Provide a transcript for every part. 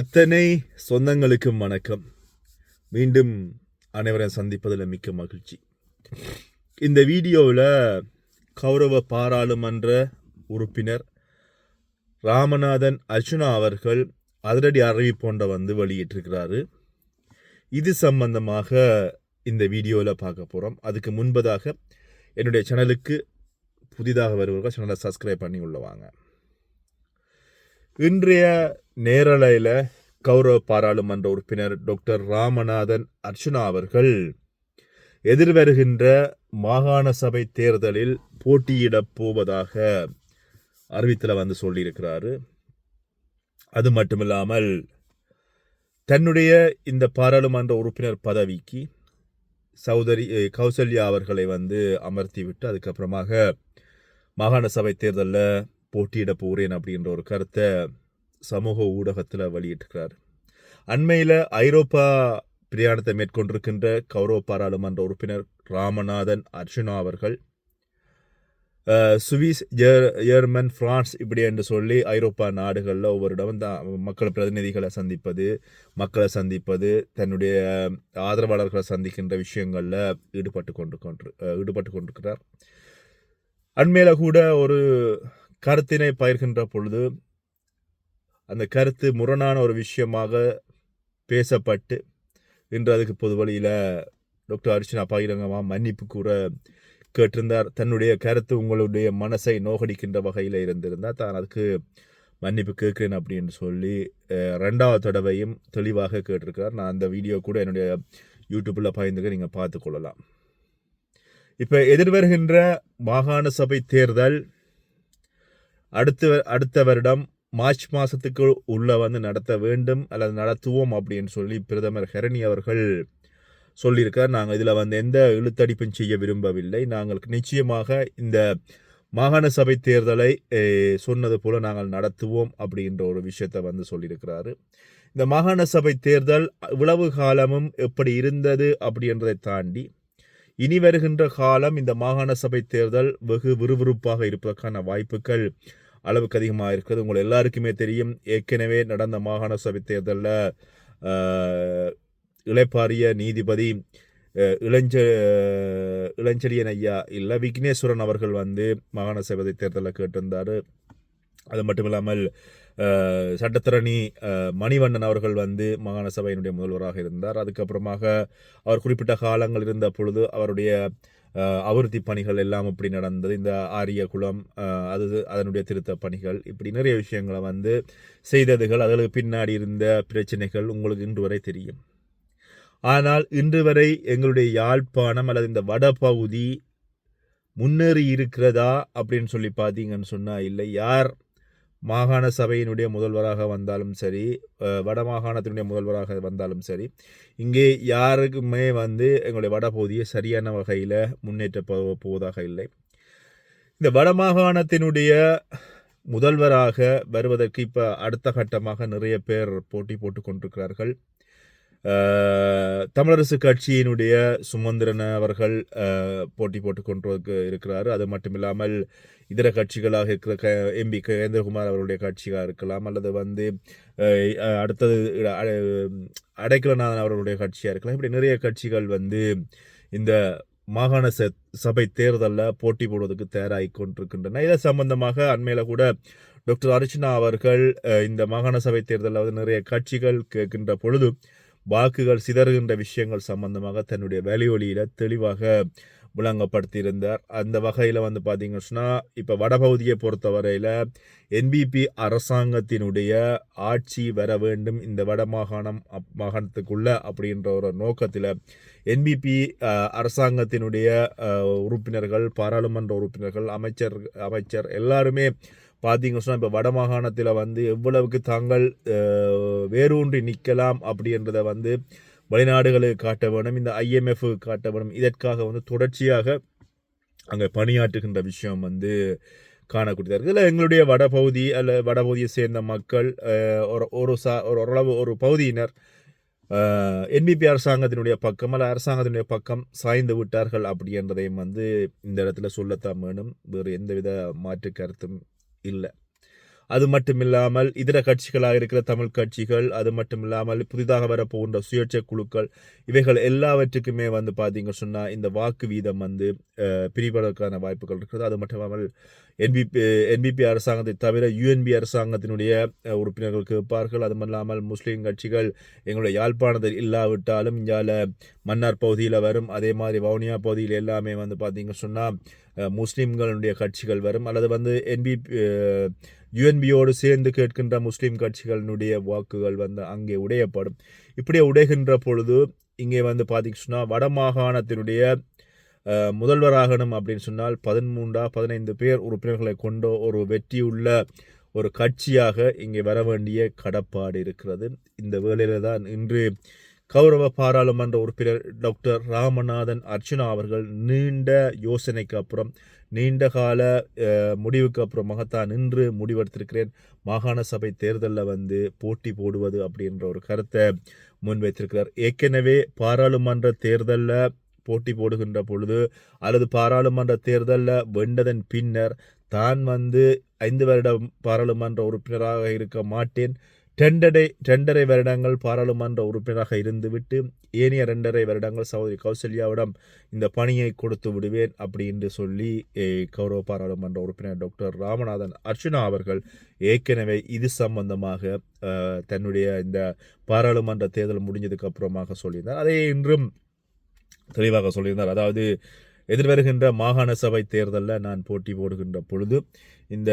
அத்தனை சொந்தங்களுக்கும் வணக்கம். மீண்டும் அனைவரும் சந்திப்பதில் மிக்க மகிழ்ச்சி. இந்த வீடியோவில் கௌரவ பாராளுமன்ற உறுப்பினர் ராமநாதன் அர்ஜுனா அவர்கள் அதிரடி அறிவிப்பொன்றை வந்து வெளியிட்டிருக்கிறாரு. இது சம்பந்தமாக இந்த வீடியோவில் பார்க்க போகிறோம் அதுக்கு முன்பதாக என்னுடைய சேனலுக்கு புதிதாக வருவர்கள் சேனலை சப்ஸ்கிரைப் பண்ணி உள்ளவாங்க இன்றைய நேரலையில் கௌரவ பாராளுமன்ற உறுப்பினர் டாக்டர் ராமநாதன் அர்ச்சுனா அவர்கள் எதிர்வருகின்ற மாகாண சபை தேர்தலில் போட்டியிடப் போவதாக அறிவித்தில் வந்து சொல்லியிருக்கிறாரு. அது மட்டுமில்லாமல் தன்னுடைய இந்த பாராளுமன்ற உறுப்பினர் பதவிக்கு சௌதரி கௌசல்யா அவர்களை வந்து அமர்த்தி விட்டு அதுக்கப்புறமாக மாகாண சபை தேர்தலில் போட்டியிட போகிறேன் அப்படின்ற ஒரு கருத்தை சமூக ஊடகத்தில் வெளியிட்டிருக்கிறார். அண்மையில் ஐரோப்பா பிரயாணத்தை மேற்கொண்டிருக்கின்ற கௌரவ பாராளுமன்ற உறுப்பினர் ராமநாதன் அர்ஜுனா அவர்கள் சுவிஸ் ஜெர்- ஜெர்மன் பிரான்ஸ் இப்படி என்று சொல்லி ஐரோப்பா நாடுகளில் ஒவ்வொரு இடம் தான் மக்கள் பிரதிநிதிகளை சந்திப்பது மக்களை சந்திப்பது தன்னுடைய ஆதரவாளர்களை சந்திக்கின்ற விஷயங்களில் ஈடுபட்டு கொண்டு கொண்டு ஈடுபட்டு கொண்டிருக்கிறார். அண்மையில் கூட ஒரு கருத்தினை பயிர்கின்ற பொழுது அந்த கருத்து முரணான ஒரு விஷயமாக பேசப்பட்டு இன்று அதுக்கு பொது வழியில் டாக்டர் அர்ச்சனா பகிரங்கமாக மன்னிப்பு கூற கேட்டிருந்தார். தன்னுடைய கருத்து உங்களுடைய மனசை நோகடிக்கின்ற வகையில் இருந்திருந்தால் தான் அதுக்கு மன்னிப்பு கேட்குறேன் அப்படின்னு சொல்லி ரெண்டாவது தடவையும் தெளிவாக கேட்டிருக்கிறார். நான் அந்த வீடியோ கூட என்னுடைய யூடியூப்பில் பகிர்ந்துக்க நீங்கள் பார்த்துக்கொள்ளலாம் இப்போ எதிர்வருகின்ற மாகாண சபை தேர்தல் அடுத்த அடுத்த வருடம் மார்ச் மாதத்துக்கு உள்ள வந்து நடத்த வேண்டும் அல்லது நடத்துவோம் அப்படின்னு சொல்லி பிரதமர் ஹரணி அவர்கள் சொல்லியிருக்கார். நாங்கள் இதில் வந்து எந்த இழுத்தடிப்பும் செய்ய விரும்பவில்லை. நாங்கள் நிச்சயமாக இந்த மாகாண சபை தேர்தலை சொன்னது போல் நாங்கள் நடத்துவோம் அப்படின்ற ஒரு விஷயத்தை வந்து சொல்லியிருக்கிறாரு. இந்த மாகாண சபை தேர்தல் இவ்வளவு காலமும் எப்படி இருந்தது அப்படின்றதை தாண்டி இனி வருகின்ற காலம் இந்த மாகாண சபை தேர்தல் வெகு விறுவிறுப்பாக இருப்பதற்கான வாய்ப்புகள் அளவுக்கு அதிகமாக இருக்குது. உங்கள் எல்லாருக்குமே தெரியும் ஏற்கனவே நடந்த மாகாண சபை தேர்தலில் இளைப்பாரிய நீதிபதி இளஞ்ச இளஞ்செழியன் ஐயா இல்லை விக்னேஸ்வரன் அவர்கள் வந்து மாகாண சபை தேர்தலில் கேட்டிருந்தார். அது மட்டும் இல்லாமல் சட்டத்தரணி மணிவண்ணன் அவர்கள் வந்து மாகாண சபையினுடைய முதல்வராக இருந்தார். அதுக்கப்புறமாக அவர் குறிப்பிட்ட காலங்கள் இருந்த பொழுது அவருடைய அபிவிருத்தி பணிகள் எல்லாம் இப்படி நடந்தது. இந்த ஆரிய குளம் அது அதனுடைய திருத்த பணிகள் இப்படி நிறைய விஷயங்களை வந்து செய்ததுகள் அதற்கு பின்னாடி இருந்த பிரச்சனைகள் உங்களுக்கு இன்று வரை தெரியும். ஆனால் இன்று வரை எங்களுடைய யாழ்ப்பாணம் அல்லது இந்த வடபகுதி முன்னேறி இருக்கிறதா அப்படின்னு சொல்லி பார்த்தீங்கன்னு சொன்னால் இல்லை. யார்? மாகாண சபையினுடைய முதல்வராக வந்தாலும் சரி வடமாகாணத்தினுடைய வட மாகாணத்தினுடைய முதல்வராக வந்தாலும் சரி இங்கே யாருக்குமே வந்து எங்களுடைய வடபகுதியை சரியான வகையில் முன்னேற்ற போவதாக இல்லை. இந்த வடமாகாணத்தினுடைய முதல்வராக வருவதற்கு இப்போ அடுத்த கட்டமாக நிறைய பேர் போட்டி போட்டு கொண்டிருக்கிறார்கள். தமிழரசு கட்சியினுடைய சுமந்திரன் அவர்கள் போட்டி போட்டு கொண்டு இருக்கிறார். அது மட்டும் இல்லாமல் இதர கட்சிகளாக இருக்கிற க எம்பி கேந்திரகுமார் அவருடைய கட்சியாக இருக்கலாம் அல்லது வந்து அடுத்தது அடைக்கலநாதன் அவர்களுடைய கட்சியாக இருக்கலாம். இப்படி நிறைய கட்சிகள் வந்து இந்த மாகாண ச- சபை தேர்தலில் போட்டி போடுவதற்கு தயாராகி கொண்டிருக்கின்றன. இதை சம்பந்தமாக அண்மையில் கூட டாக்டர் அர்ச்சனா அவர்கள் இந்த மாகாண சபை தேர்தலில் வந்து நிறைய கட்சிகள் கேட்கின்ற பொழுது வாக்குகள் சிதறுகின்ற விஷயங்கள் சம்பந்தமாக தன்னுடைய வேலையொலியில் தெளிவாக விளங்கப்படுத்தியிருந்தார். அந்த வகையில் வந்து பார்த்தீங்கன்னு சொன்னால் இப்போ வடபகுதியை பொறுத்தவரையில் என்பிபி அரசாங்கத்தினுடைய ஆட்சி வர வேண்டும் இந்த வடமாகாணம் அப் மாகாணத்துக்குள்ள அப்படின்ற ஒரு நோக்கத்தில் என்பிபி அரசாங்கத்தினுடைய உறுப்பினர்கள் பாராளுமன்ற உறுப்பினர்கள் அமைச்சர் அமைச்சர் எல்லாருமே பார்த்தீங்க சொன்னால் இப்போ வட மாகாணத்தில் வந்து எவ்வளவுக்கு தாங்கள் வேரூன்றி நிற்கலாம் அப்படின்றத வந்து வெளிநாடுகளுக்கு காட்ட வேணும் இந்த ஐஎம்எஃப் காட்ட வேணும். இதற்காக வந்து தொடர்ச்சியாக அங்கே பணியாற்றுகின்ற விஷயம் வந்து காணக்கூடியதாக இருக்குது. இதில் எங்களுடைய வடபகுதி அல்ல வடபகுதியை சேர்ந்த மக்கள் ஒரு ஒரு சா ஒரு ஓரளவு ஒரு பகுதியினர் என்பிபி அரசாங்கத்தினுடைய பக்கம் அல்ல அரசாங்கத்தினுடைய பக்கம் சாய்ந்து விட்டார்கள் அப்படின்றதையும் வந்து இந்த இடத்துல சொல்லத்தான் வேணும். வேறு எந்தவித மாற்று கருத்தும் இல்லை. அது மட்டுமில்லாமல் இதர கட்சிகளாக இருக்கிற தமிழ் கட்சிகள் அது மட்டுமில்லாமல் புதிதாக வரப்போகின்ற சுயேட்சை குழுக்கள் இவைகள் எல்லாவற்றுக்குமே வந்து பார்த்தீங்க சொன்னால் இந்த வாக்கு வீதம் வந்து பிரிவதற்கான வாய்ப்புகள் இருக்கிறது. அது மட்டுமில்லாமல் என்பிபி என்பிபி அரசாங்கத்தை தவிர யுஎன்பி அரசாங்கத்தினுடைய உறுப்பினர்கள் கேட்பார்கள். அது இல்லாமல் முஸ்லீம் கட்சிகள் எங்களுடைய யாழ்ப்பாணத்தில் இல்லாவிட்டாலும் இங்கால மன்னார் பகுதியில் வரும். அதே மாதிரி வவுனியா பகுதியில் எல்லாமே வந்து பார்த்தீங்க சொன்னால் முஸ்லீம்களுடைய கட்சிகள் வரும். அல்லது வந்து என்பி யுஎன்பியோடு சேர்ந்து கேட்கின்ற முஸ்லீம் கட்சிகளினுடைய வாக்குகள் வந்து அங்கே உடையப்படும். இப்படியே உடைகின்ற பொழுது இங்கே வந்து பார்த்தீங்கன்னு சொன்னால் வடமாகாணத்தினுடைய முதல்வராகணும் அப்படின்னு சொன்னால் பதிமூன்றா பதினைந்து பேர் உறுப்பினர்களை கொண்ட ஒரு வெற்றியுள்ள ஒரு கட்சியாக இங்கே வர வேண்டிய கடப்பாடு இருக்கிறது. இந்த வேளையில தான் இன்று கௌரவ பாராளுமன்ற உறுப்பினர் டாக்டர் ராமநாதன் அர்ச்சுனா அவர்கள் நீண்ட யோசனைக்கு அப்புறம் நீண்ட கால முடிவுக்கு முடிவுக்கு அப்புறமாகத்தான் நின்று முடிவெடுத்திருக்கிறேன். மாகாண சபை தேர்தலில் வந்து போட்டி போடுவது அப்படின்ற ஒரு கருத்தை முன்வைத்திருக்கிறார். ஏற்கனவே பாராளுமன்ற தேர்தலில் போட்டி போடுகின்ற பொழுது அல்லது பாராளுமன்ற தேர்தலில் வென்றதன் பின்னர் தான் வந்து ஐந்து வருடம் பாராளுமன்ற உறுப்பினராக இருக்க மாட்டேன். டெண்டரை டெண்டரை வருடங்கள் பாராளுமன்ற உறுப்பினராக இருந்துவிட்டு ஏனைய ரெண்டரை வருடங்கள் சகோதரி கௌசல்யாவிடம் இந்த பணியை கொடுத்து விடுவேன் அப்படின்னு சொல்லி கௌரவ பாராளுமன்ற உறுப்பினர் டாக்டர் ராமநாதன் அர்ச்சுனா அவர்கள் ஏற்கனவே இது சம்பந்தமாக தன்னுடைய இந்த பாராளுமன்ற தேர்தல் முடிஞ்சதுக்கு அப்புறமாக சொல்லியிருந்தார். அதே இன்றும் தெளிவாக சொல்லியிருந்தார். அதாவது எதிர்வருகின்ற மாகாண சபை தேர்தலில் நான் போட்டி போடுகின்ற பொழுது இந்த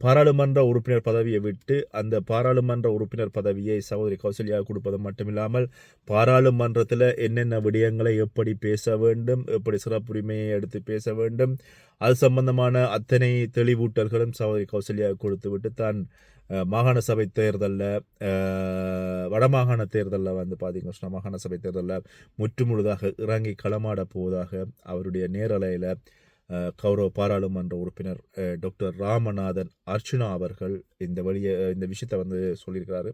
பாராளுமன்ற உறுப்பினர் பதவியை விட்டு அந்த பாராளுமன்ற உறுப்பினர் பதவியை சகோதரி கௌசல்யா கொடுப்பது மட்டுமில்லாமல் பாராளுமன்றத்தில் என்னென்ன விடயங்களை எப்படி பேச வேண்டும் எப்படி சிறப்புரிமையை எடுத்து பேச வேண்டும் அது சம்பந்தமான அத்தனை தெளிவூட்டல்களும் சகோதரி கௌசல்யா கொடுத்துவிட்டு தான் மாகாண சபை தேர்தலில் வடமாகாண தேர்தலில் வந்து பார்த்தீங்கன்னா சொன்னா மாகாண சபை தேர்தலில் முற்றுமுழுதாக இறங்கி களமாட போவதாக அவருடைய நேரலையில் கௌரவ பாராளுமன்ற உறுப்பினர் டாக்டர் ராமநாதன் அர்ச்சுனா அவர்கள் இந்த வழியை இந்த விஷயத்தை வந்து சொல்லியிருக்கிறாரு.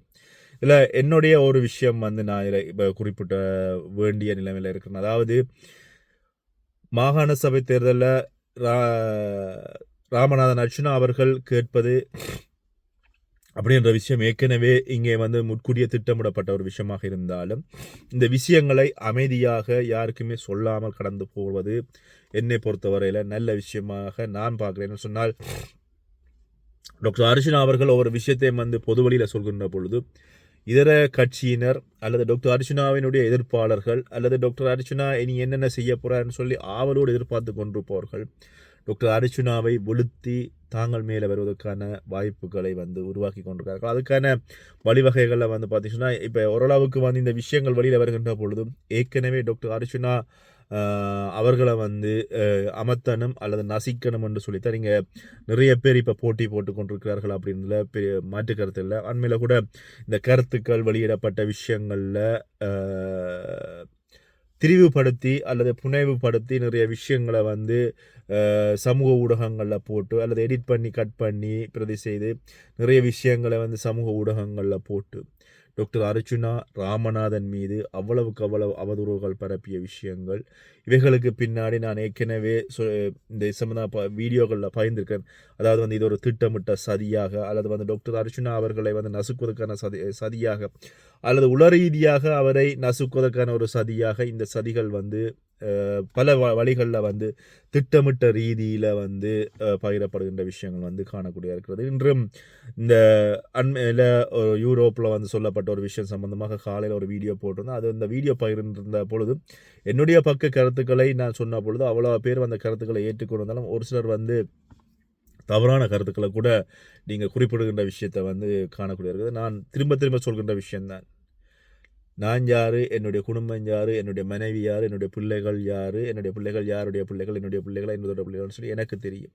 இதில் என்னுடைய ஒரு விஷயம் வந்து நான் இதில் இப்போ குறிப்பிட்ட வேண்டிய நிலைமையில் இருக்கிறேன். அதாவது மாகாண சபை தேர்தலில் ரா ராமநாதன் அர்ச்சுனா அவர்கள் கேட்பது அப்படின்ற விஷயம் ஏற்கனவே இங்கே வந்து முற்கூடிய திட்டமிடப்பட்ட ஒரு விஷயமாக இருந்தாலும் இந்த விஷயங்களை அமைதியாக யாருக்குமே சொல்லாமல் கடந்து போவது என்னை பொறுத்தவரையில் நல்ல விஷயமாக நான் பார்க்குறேன்னு சொன்னால் டாக்டர் அர்ஜுனா அவர்கள் ஒவ்வொரு விஷயத்தையும் வந்து பொது வழியில் சொல்கின்ற பொழுது இதர கட்சியினர் அல்லது டாக்டர் அர்ஜுனாவினுடைய எதிர்ப்பாளர்கள் அல்லது டாக்டர் அர்ஜுனா இனி என்னென்ன செய்ய போகிறார்னு சொல்லி ஆவலோடு எதிர்பார்த்து கொண்டிருப்பவர்கள் டாக்டர் அர்ஜுனாவை வெளுத்தி தாங்கள் மேலே வருவதற்கான வாய்ப்புகளை வந்து உருவாக்கி கொண்டிருக்கார்கள் அதுக்கான வழிவகைகளில் வந்து பார்த்திங்கன்னா இப்போ ஓரளவுக்கு வந்து இந்த விஷயங்கள் வெளியில் வருகின்ற பொழுதும் ஏற்கனவே டாக்டர் அர்ஜுனா அவர்களை வந்து அமர்த்தணும் அல்லது நசிக்கணும் என்று சொல்லித்தான் இங்கே நிறைய பேர் இப்போ போட்டி போட்டு கொண்டிருக்கிறார்கள் அப்படின்றதுல பெரிய மாற்று கருத்து இல்லை. அண்மையில் கூட இந்த கருத்துக்கள் வெளியிடப்பட்ட விஷயங்களில் திரிவுபடுத்தி அல்லது புனைவுபடுத்தி நிறைய விஷயங்களை வந்து சமூக ஊடகங்களில் போட்டு அல்லது எடிட் பண்ணி கட் பண்ணி பிரதி செய்து நிறைய விஷயங்களை வந்து சமூக ஊடகங்களில் போட்டு. டாக்டர் அர்ஜுனா ராமநாதன் மீது அவ்வளவுக்கு அவ்வளவு அவதூறுகள் பரப்பிய விஷயங்கள். இவைகளுக்கு பின்னாடி நான் ஏற்கனவே இந்த சம்பந்த ப வீடியோகளில் பகிர்ந்திருக்கேன். அதாவது வந்து இது ஒரு திட்டமிட்ட சதியாக அல்லது வந்து டாக்டர் அர்ஜுனா அவர்களை வந்து நசுக்குவதற்கான சதி சதியாக அல்லது உளரீதியாக அவரை நசுக்குவதற்கான ஒரு சதியாக இந்த சதிகள் வந்து பல வ- வழிகளில் வந்து திட்டமிட்ட ரீதியில் வந்து பகிரப்படுகின்ற விஷயங்கள் வந்து காணக்கூடிய இருக்கிறது. இன்றும் இந்த அண்மையில் யூரோப்பில் வந்து சொல்லப்பட்ட ஒரு விஷயம் சம்பந்தமாக காலையில் ஒரு வீடியோ போட்டிருந்தேன். அது இந்த வீடியோ பகிர்ந்திருந்த பொழுது என்னுடைய பக்க கருத்துக்களை நான் சொன்ன பொழுது அவ்வளோ பேர் அந்த கருத்துக்களை ஏற்றுக்கொண்டிருந்தாலும் ஒரு சிலர் வந்து தவறான கருத்துக்களை கூட நீங்கள் குறிப்பிடுகின்ற விஷயத்தை வந்து காணக்கூடிய இருக்குது. நான் திரும்ப திரும்ப சொல்கின்ற விஷயம்தான். நான் யார்? என்னுடைய குடும்பம் யார்? என்னுடைய மனைவி யார்? என்னுடைய பிள்ளைகள் யார்? என்னுடைய பிள்ளைகள் யாருடைய பிள்ளைகள்? என்னுடைய பிள்ளைகள் என்னுடைய பிள்ளைகள்னு சொல்லி எனக்கு தெரியும்.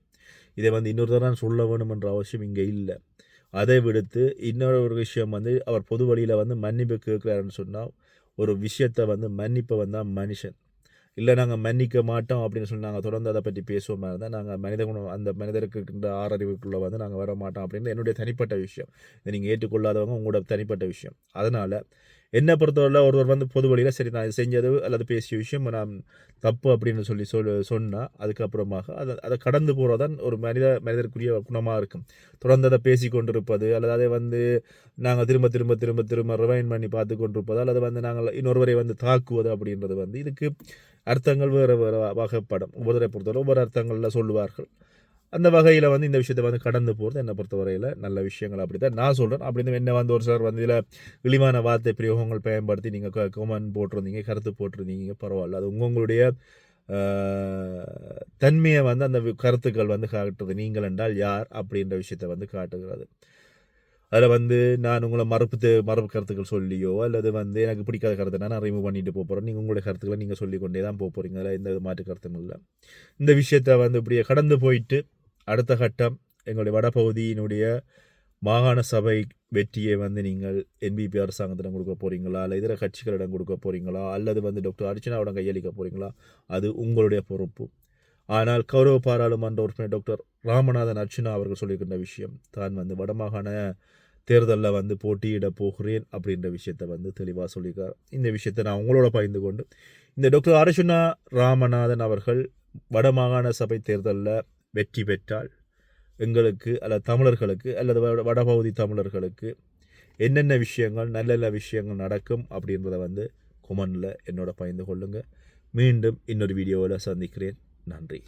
இதை வந்து இன்னொரு தடவை சொல்ல வேணும் என்ற அவசியம் இங்கே இல்லை. அதை விடுத்து இன்னொரு ஒரு விஷயம் வந்து அவர் பொது வழியில் வந்து மன்னிப்பு கேட்குறாருன்னு சொன்னால் ஒரு விஷயத்தை வந்து மன்னிப்பை வந்தால் மனுஷன். இல்லை நாங்கள் மன்னிக்க மாட்டோம் அப்படின்னு சொல்லி நாங்கள் தொடர்ந்து அதை பற்றி பேசுவோமா இருந்தால் நாங்கள் மனித குணம் அந்த மனிதருக்கு இருக்கின்ற ஆறறிவுக்குள்ளே வந்து நாங்கள் வர மாட்டோம் அப்படின்னு என்னுடைய தனிப்பட்ட விஷயம். இதை நீங்கள் ஏற்றுக்கொள்ளாதவங்க உங்களோட தனிப்பட்ட விஷயம். அதனால் என்னை பொறுத்தவரை ஒருவர் வந்து பொது வழியில் சரி நான் இது செஞ்சது அல்லது பேசிய விஷயம் நான் தப்பு அப்படின்னு சொல்லி சொல் சொன்னால் அதுக்கப்புறமாக அதை அதை கடந்து போகிறதான் ஒரு மனித மனிதருக்குரிய குணமாக இருக்கும். தொடர்ந்து அதை பேசி கொண்டிருப்பது அல்லது அதை வந்து நாங்கள் திரும்ப திரும்ப திரும்ப திரும்ப ரிவைன் பண்ணி பார்த்து கொண்டிருப்பது அல்லது வந்து நாங்கள் இன்னொருவரை வந்து தாக்குவது அப்படின்றது வந்து இதுக்கு அர்த்தங்கள் வேறு வேறு வகைப்படும். ஒவ்வொருவரை பொறுத்தவரை ஒவ்வொரு அர்த்தங்களில் சொல்லுவார்கள். அந்த வகையில் வந்து இந்த விஷயத்தை வந்து கடந்து போகிறது என்னை பொறுத்தவரையில் நல்ல விஷயங்கள் அப்படி தான் நான் சொல்கிறேன் அப்படின்னு என்ன வந்து ஒரு சிலர் வந்து இதில் இழிவான வார்த்தை பிரயோகங்கள் பயன்படுத்தி நீங்கள் கமெண்ட் போட்டிருந்தீங்க கருத்து போட்டிருந்தீங்க பரவாயில்ல. அது உங்களுடைய தன்மையை வந்து அந்த கருத்துக்கள் வந்து காட்டுறது. நீங்கள் என்றால் யார் அப்படின்ற விஷயத்தை வந்து காட்டுகிறது. அதில் வந்து நான் உங்களை மறுப்பு மரபு மறுப்பு கருத்துக்கள் சொல்லியோ அல்லது வந்து எனக்கு பிடிக்காத கருத்தை நான் ரிமூவ் பண்ணிட்டு போக போகிறேன் நீங்கள் உங்களுடைய கருத்துக்களை நீங்கள் சொல்லிக்கொண்டே தான் போக போகிறீங்க அதில் எந்த மாற்று கருத்தும் இல்லை. இந்த விஷயத்தை வந்து இப்படியே கடந்து போயிட்டு அடுத்த கட்டம் எங்களுடைய வடபகுதியினுடைய மாகாண சபை வெற்றியை வந்து நீங்கள் என்பிபி அரசாங்கத்திடம் கொடுக்க போகிறீங்களா இல்லை இதர கட்சிகளிடம் கொடுக்க போறீங்களா? அல்லது வந்து டாக்டர் அர்ச்சனாவிடம் கையளிக்க போகிறீங்களா அது உங்களுடைய பொறுப்பு. ஆனால் கௌரவ பாராளுமன்ற உறுப்பினர் டாக்டர் ராமநாதன் அர்ச்சனா அவர்கள் சொல்லியிருக்கின்ற விஷயம் தான் வந்து வடமாகாண தேர்தலில் வந்து போட்டியிட போகிறேன் அப்படின்ற விஷயத்தை வந்து தெளிவாக சொல்லியிருக்கார். இந்த விஷயத்தை நான் உங்களோட பகிர்ந்து கொண்டு இந்த டாக்டர் அர்ச்சனா ராமநாதன் அவர்கள் வடமாகாண சபை தேர்தலில் வெற்றி பெற்றால் எங்களுக்கு அல்லது தமிழர்களுக்கு அல்லது வட வடபகுதி தமிழர்களுக்கு என்னென்ன விஷயங்கள் நல்ல நல்ல விஷயங்கள் நடக்கும் அப்படின்றத வந்து கொமனில் என்னோட பகிர்ந்து கொள்ளுங்கள் மீண்டும் இன்னொரு வீடியோவில் சந்திக்கிறேன். நன்றி.